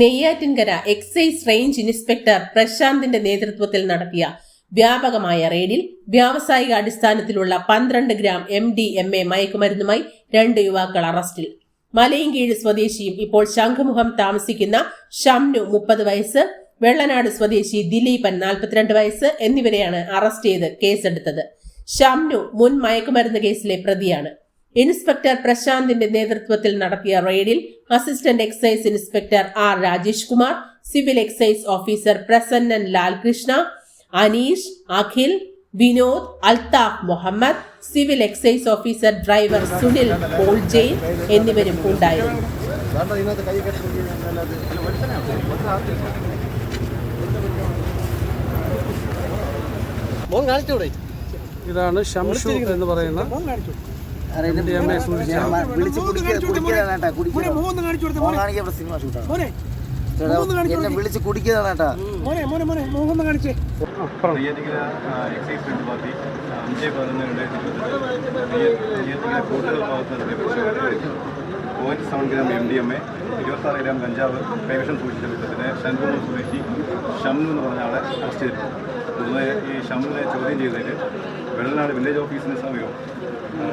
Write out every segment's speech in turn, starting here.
Neyyattinkara excise range inspector പ്രശാന്തിന്റെ നേതൃത്വത്തിൽ നടത്തിയ വ്യാപകമായ റെയ്ഡിൽ വ്യാവസായിക അടിസ്ഥാനത്തിലുള്ള പന്ത്രണ്ട് gram M D M A മയക്കുമരുന്നുമായി രണ്ട് യുവാക്കൾ അറസ്റ്റിൽ. മലയങ്കീഴ് സ്വദേശിയും ഇപ്പോൾ ശംഖുമുഖം താമസിക്കുന്ന ഷംനു മുപ്പത് വയസ്സ് വെള്ളനാട് സ്വദേശി ദിലീപൻ നാൽപ്പത്തിരണ്ട് വയസ്സ് എന്നിവരെയാണ് അറസ്റ്റ് ചെയ്ത് കേസെടുത്തത്. ഷംനു മുൻ മയക്കുമരുന്ന് കേസിലെ പ്രതിയാണ്. ഇൻസ്പെക്ടർ പ്രശാന്തിന്റെ നേതൃത്വത്തിൽ നടത്തിയ റെയ്ഡിൽ assistant excise inspector R Rajesh Kumar civil excise officer Prasannan Lalkrishna Aneesh Akhil Vinod Althaf Muhammad civil excise officer driver Sunil Paul Jain എന്നിവരും ഉണ്ടായിരുന്നു. ഇതാണ് ഷംഷൂർ എന്ന് പറയുന്ന എന്നെ വിളിച്ച്. കുടിക്കുന്നതാണ് കേട്ടാ ആ, പറഞ്ഞു. Neyyattinkara excise front party. അഞ്ച് പതിനൊന്ന് രണ്ടായിരത്തി ഇരുപത്തെട്ട് നെയ്യാറ്റിക്കര കൂട്ടുകൾ ഭാഗത്ത് നടത്തിയ point seven gram M D M A ഇരുപത്താറ് ഗ്രാം കഞ്ചാവ് കൈവശം സൂക്ഷിച്ച വിധത്തിനെ ശംഖുമൂർ സ്വദേശി ഷംനു എന്ന് പറഞ്ഞ ആളെ അറസ്റ്റ് ചെയ്തിട്ടുണ്ട്. ഈ ഷംനെ ചോദ്യം ചെയ്തതിൽ വെള്ളനാട് വില്ലേജ് ഓഫീസിന് സമീപം ആ,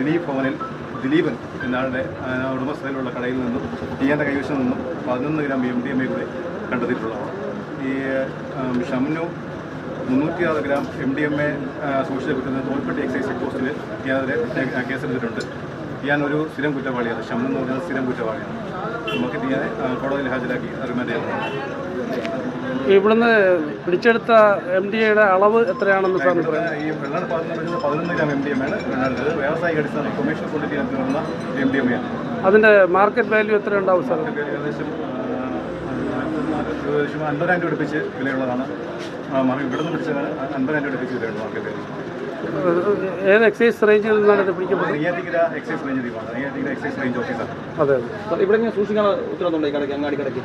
ദിലീപ് ഭവനിൽ ദിലീപൻ എന്നയാളുടെ ആ, ഉടമസ്ഥതയിലുള്ള കടയിൽ നിന്നും ഇയാന്റെ കൈവശം നിന്നും പതിനൊന്ന് gram M D M A കൂടെ കണ്ടെത്തിയിട്ടുള്ളതാണ്. ഈ Shamnu മുന്നൂറ്റിയാറ് gram M D M A സൂക്ഷിച്ച് കിട്ടുന്ന തോൽപ്പെട്ടി എക്സൈസ് ചെക്ക് പോസ്റ്റിൽ ഇയാളെ കേസെടുത്തിട്ടുണ്ട്. ഇയാൻ ഒരു സ്ഥിരം കുറ്റവാളിയാണ്. ഷംനു എന്ന് പറയുന്നത് സ്ഥിരം കുറ്റവാളിയാണ്. നമുക്ക് ഇയാനെ കോടതിയിൽ ഹാജരാക്കി റിമാൻഡ് ചെയ്യുന്നതാണ് ഇവിടുന്ന് പിടിച്ചെടുത്ത എം ഡി എയുടെ അളവ് എത്രയാണെന്ന് സാറിന് പറയാം ഈ വെള്ളം പതിനൊന്ന് ഗ്രാം എം ഡി എം ആണ്. വ്യാവസായിക അടിസ്ഥാനം കൊമേഴ്ഷ്യൽ വരുന്ന എം ഡി എം ആണ്. അതിന്റെ മാർക്കറ്റ് വാല്യൂ എത്ര ഉണ്ടാവും സാർ ഏകദേശം ഏകദേശം അൻപതിനായിരം രൂപ അടുപ്പിച്ച് വിലയുള്ളതാണ്. ഇവിടുന്ന് പിടിച്ചതാണ്. അൻപതിനായിരം രൂപ അടുപ്പിച്ച് വിലയുള്ള മാർക്കറ്റ് ഏത് എക്സൈസ് റേഞ്ചിൽ നിന്നാണ് ഇത് പിടിക്കുന്നത് നെയ്യാറ്റിക്കര എക്സൈസ് റേഞ്ച് ടീമാണ് നെയ്യാറ്റിക്കര എക്സൈസ് റേഞ്ച് ഓഫീസർ അതെ അതെ. ഇവിടെ ഞാൻ സൂക്ഷിക്കാൻ ഉത്തരവുണ്ടോ ഈ കടയ്ക്ക് അങ്ങാടി കടയ്ക്ക്?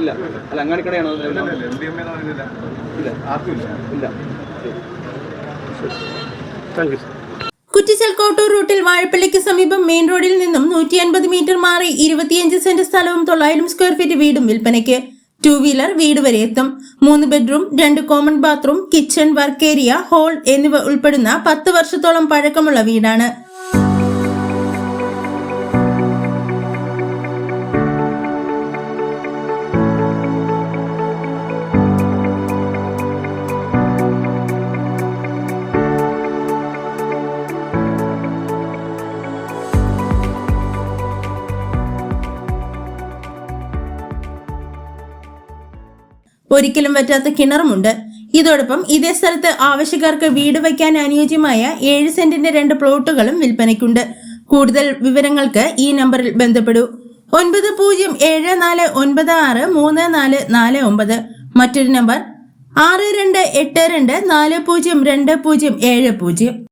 ഇല്ല. അല്ല അങ്ങാടി കടയാണോ അത്? ഇല്ല. ഇല്ല. താങ്ക് യു കുറ്റിച്ചൽ കോട്ടൂർ റൂട്ടിൽ വാഴപ്പള്ളിക്ക് സമീപം മെയിൻ റോഡിൽ നിന്നും നൂറ്റി അൻപത് മീറ്റർ മാറി ഇരുപത്തിയഞ്ച് സെന്റ് സ്ഥലവും തൊള്ളായിരം സ്ക്വയർ ഫീറ്റ് വീടും വിൽപ്പനയ്ക്ക് ടൂ വീലർ വീട് വരെ എത്തും. മൂന്ന് ബെഡ്റൂം രണ്ട് common bathroom kitchen work area hall എന്നിവ ഉൾപ്പെടുന്ന പത്ത് വർഷത്തോളം പഴക്കമുള്ള വീടാണ്. ഒരിക്കലും പറ്റാത്ത കിണറുമുണ്ട്. ഇതോടൊപ്പം ഇതേ സ്ഥലത്ത് ആവശ്യക്കാർക്ക് വീട് വയ്ക്കാൻ അനുയോജ്യമായ ഏഴ് സെന്റിന്റെ രണ്ട് പ്ലോട്ടുകളും വിൽപ്പനയ്ക്കുണ്ട്. കൂടുതൽ വിവരങ്ങൾക്ക് ഈ നമ്പറിൽ ബന്ധപ്പെടൂ. ഒൻപത് പൂജ്യം ഏഴ് നാല് ഒൻപത് ആറ് മൂന്ന് നാല് നാല് ഒമ്പത്. മറ്റൊരു നമ്പർ ആറ് രണ്ട് എട്ട് രണ്ട് നാല് പൂജ്യം രണ്ട് പൂജ്യം ഏഴ് പൂജ്യം.